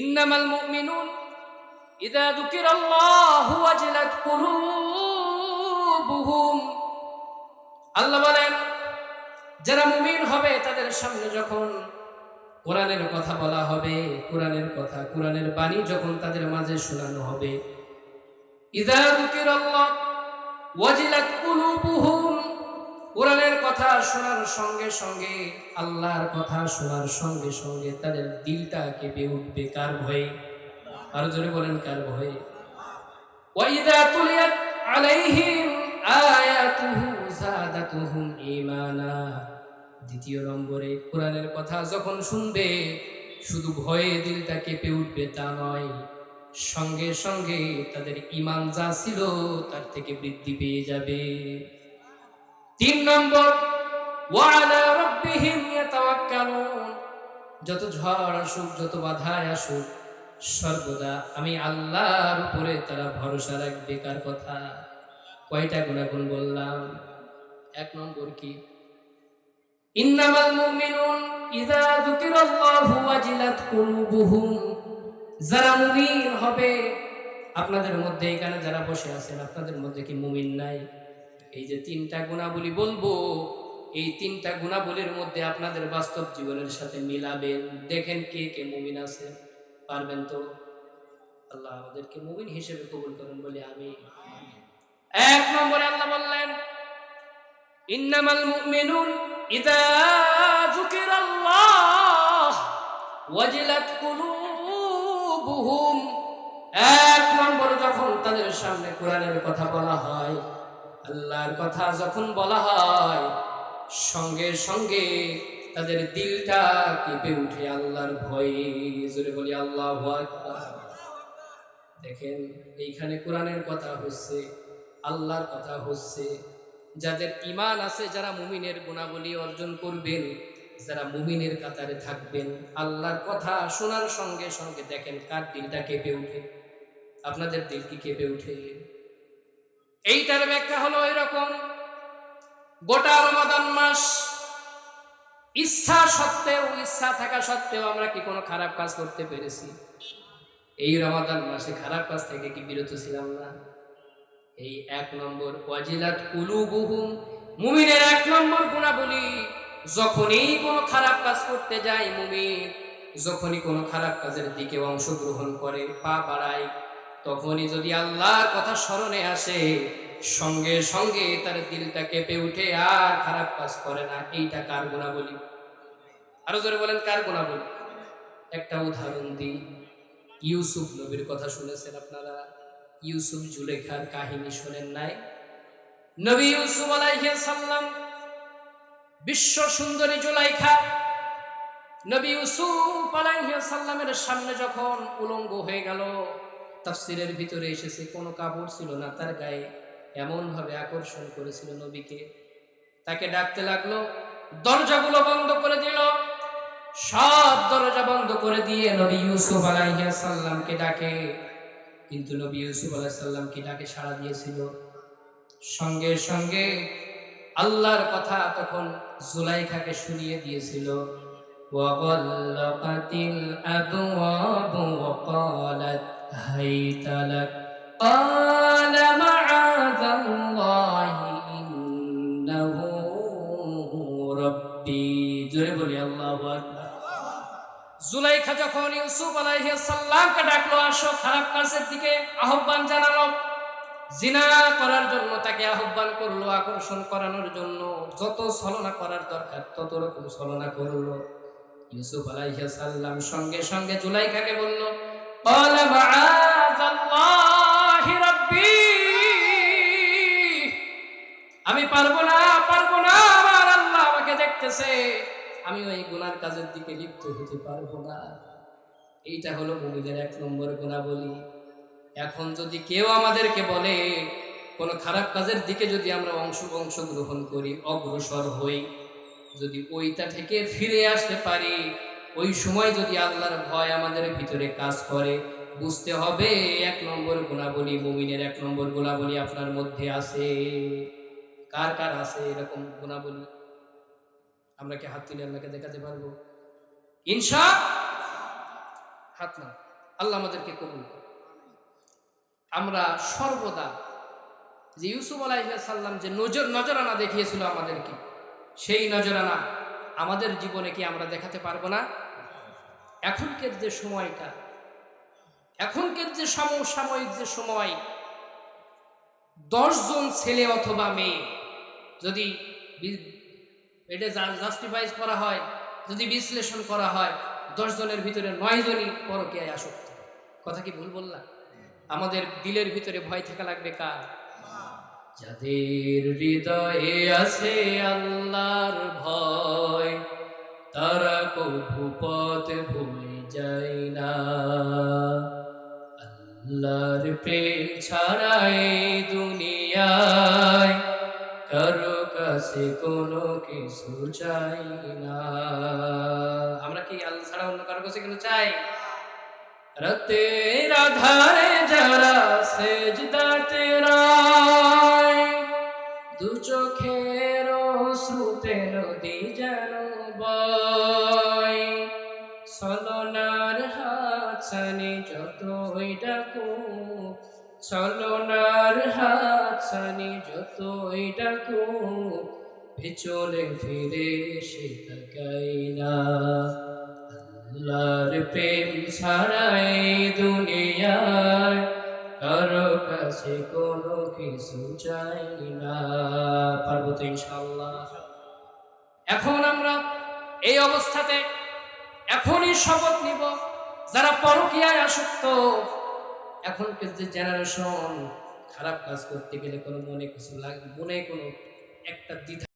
ইন্নামাল মুমিনুন ইদা যুকিরাল্লাহু ওয়াজিলাত কুলুবুহুম। আল্লাহ বলেন, যারা মুমিন হবে তাদের সামনে যখন কোরআনের কথা বলা হবে, কোরআনের কথা, কোরআনের বাণী যখন তাদের মাঝে শোনানো হবে ইদা যুকিরাল্লাহ ওয়াজিলাত কুলুবুহুম কোরআনের কথা শোনার সঙ্গে সঙ্গে, আল্লাহর কথা শোনার সঙ্গে সঙ্গে তাদের দিলটা কেঁপে উঠবে কার ভয়ে? আরও জোরে বলেন, কার ভয়ে? ওয়াইদা তুলিয়াত আলাইহিম আয়াতুহু যাদাতুহুম ঈমানা। দ্বিতীয় নম্বরে, কোরআনের কথা যখন শুনবে, শুধু ভয়ে দিলটা কেঁপে উঠবে তা নয়, সঙ্গে সঙ্গে তাদের ইমান যা ছিল তার থেকে বৃদ্ধি পেয়ে যাবে। তিন নম্বর যত ঝড় আসুক, যত বাধায় আসুক, সর্বদা আমি আল্লাহর উপরে তারা ভরসা রাখবে। কার কথা? কয়টা গুণাগুণ বললাম? এক নম্বর কি? ইন্নামাল মুমিনুন ইযা যুকিরাল্লাহু ওয়াজিলাত কুলুবুহুম। যারা মুমিন হবে, আপনাদের মধ্যে এখানে যারা বসে আছেন, আপনাদের মধ্যে কি মুমিন নাই? এই যে তিনটা গুণাবলী বলব, এই তিনটা গুণাবলীর মধ্যে আপনাদের বাস্তব জীবনের সাথে মিলাবেন দেখেন কে কে মুমিন আছে। পারবেন তো? আল্লাহ আমাদেরকে মুমিন হিসেবে কবুল করেন বলে আমি এক নম্বরে আল্লাহ বললেন, ইন্নামাল মুমিনুন ইদা যুকিরাল্লাহ ওয়াজিলাত কুলুবুহুম। এক নম্বর যখন তাদের সামনে কোরআনের কথা বলা হয় আল্লাহর কথা যখন বলা হয়, সঙ্গে সঙ্গে তাদের দিলটা কেঁপে উঠে আল্লাহর ভয়ে। জোরে বলি, আল্লাহ দেখেন, এইখানে কোরআনের কথা হচ্ছে, আল্লাহর কথা হচ্ছে, যাদের ইমান আছে, যারা মুমিনের গুণাবলী অর্জন করবেন, যারা মুমিনের কাতারে থাকবেন, আল্লাহর কথা শোনার সঙ্গে সঙ্গে দেখেন, কার দিলটা কেঁপে উঠে? আপনাদের দিল কি কেঁপে উঠে? এইটার ব্যাখ্যা হলো এরকম। গোটা রমাদান মাস ইচ্ছা সত্ত্বেও, ইচ্ছা থাকা সত্ত্বেও আমরা কি কোনো খারাপ কাজ করতে পেরেছি? এই রমাদান মাসে খারাপ কাজ থেকে কি বিরত ছিলাম না? এই এক নম্বর, ওয়াজিলাত কুলুবুহুম। মুমিনের এক নম্বর গুণাবলী, যখনই কোনো খারাপ কাজ করতে যায় মুমিন, যখনই কোনো খারাপ কাজের দিকে অংশগ্রহণ করে, পা বাড়ায় তখনই যদি আল্লাহর কথা স্মরণে আসে, সঙ্গে সঙ্গে তার দিলটা কেঁপে উঠে, আর খারাপ কাজ করে না, এইটা কার গুণা বলি আরও জোরে বলেন, কার গুণা বলি একটা উদাহরণ দিই। ইউসুফ নবীর কথা শুনেছেন আপনারা? ইউসুফ জুলেখার কাহিনী শোনেন নাই? নবী ইউসুফ সালাম, বিশ্ব সুন্দরী জুলাইখা, নবী ইউসুফ সালামের সামনে যখন উলঙ্গ হয়ে গেল তাফসিরের ভিতরে এসেছে কোনো কাপড় ছিল না তার গায়ে এমনভাবে আকর্ষণ করেছিল নবীকে তাকে ডাকতে লাগলো দরজাগুলো বন্ধ করে দিল সব দরজা বন্ধ করে দিয়ে নবী ইউসুফ আলাইহিস সালামকে ডাকে কিন্তু নবী ইউসুফ আলাইহিস সালামকে ডাকে সাড়া দিয়েছিল সঙ্গে সঙ্গে আল্লাহর কথা তখন জুলাইখাকে শুনিয়ে দিয়েছিল وغلقت الأبواب وقالت هيت لك قال معاذ الله إنه ربي জোরে বলি আল্লাহু আকবার জুলাইখা যখন ইউসুফ আলাইহিস সালামকে ডাকলো আসো খারাপ কাজের দিকে আহ্বান জানালো জিনা করার জন্য তাকে আহ্বান করলো আকর্ষণ করানোর জন্য যত ছলনা করার দরকার তত রকম ছলনা করলো ইউসুফ আলাইহিস সালাম সঙ্গে সঙ্গে জুলাইখাকে বলল قال معاذ الله ربي আমি পারবো না পারবো না আমার আল্লাহ আমাকে দেখতেছে আমি ওই গুনার কাজের দিকে লিপ্ত হতে পারবো না এইটা হলো মুমিনের এক নম্বর গুণাবলী এখন যদি কেউ আমাদেরকে বলে কোনো খারাপ কাজের দিকে যদি আমরা অংশ অংশগ্রহণ করি অগ্রসর হই যদি ওইটা থেকে ফিরে আসতে পারি ওই সময় যদি আল্লাহর ভয় আমাদের ভিতরে কাজ করে, বুঝতে হবে এক নম্বর গুণাবলী মুমিনের এক নম্বর গুণাবলী আপনার মধ্যে আছে। কার কার আছে এরকম গুণাবলী আমরা কি হাত তুলে আল্লাহকে দেখাতে পারব? ইনশা হাত না আল্লাহ আমাদেরকে কবুল। আমরা সর্বদা যে ইউসুফ আলাইসাল্লাম যে নজর নজরানা দেখিয়েছিল আমাদেরকে, সেই নজরানা আমাদের জীবনে কি আমরা দেখাতে পারব না? এখনকার যে সময়টা, এখনকার যে সমসাময়িক যে সময় দশজন ছেলে অথবা মেয়ে যদি এটা জাস্টিফাইজ করা হয়, যদি বিশ্লেষণ করা হয় দশজনের ভিতরে নয় জনই পরকীয়ায় আসক্ত। কথা কি ভুল বললাম? আমাদের দিলের ভিতরে ভয় থাকা লাগবে কার? যাদের হৃদয়ে আছে আল্লাহর ভয়, তারা কভু পথ ভুলে যায় না। আল্লাহর প্রেম ছাড়া দুনিয়ায় কারও কাছে কোনো কিছু চাই না। আমরা কি আল্লাহ ছাড়া অন্য কারও কাছে কিছু চাই? রাতের আধারে যারা সেজদাতে রায় দু চোখের শ্রুতে নদী যেন বয়। সলনার হাছানি যতই ডাকু সলনার হাছানি যতই ডাকু পিছনে ফিরে সে তাকাই না। আল্লাহর প্রেম ছাড়াই দুনিয়ায় কারও কাছে কোনো কিছু চাই না। পারব তো ইনশাল্লাহ এখন আমরা এই অবস্থাতে এখনই শপথ নিব, যারা পরকিয়ায় আসক্ত, এখন যে জেনারেশন খারাপ কাজ করতে গেলে কোনো মনে কিছু লাগে, মনে কোনো একটা দ্বিধা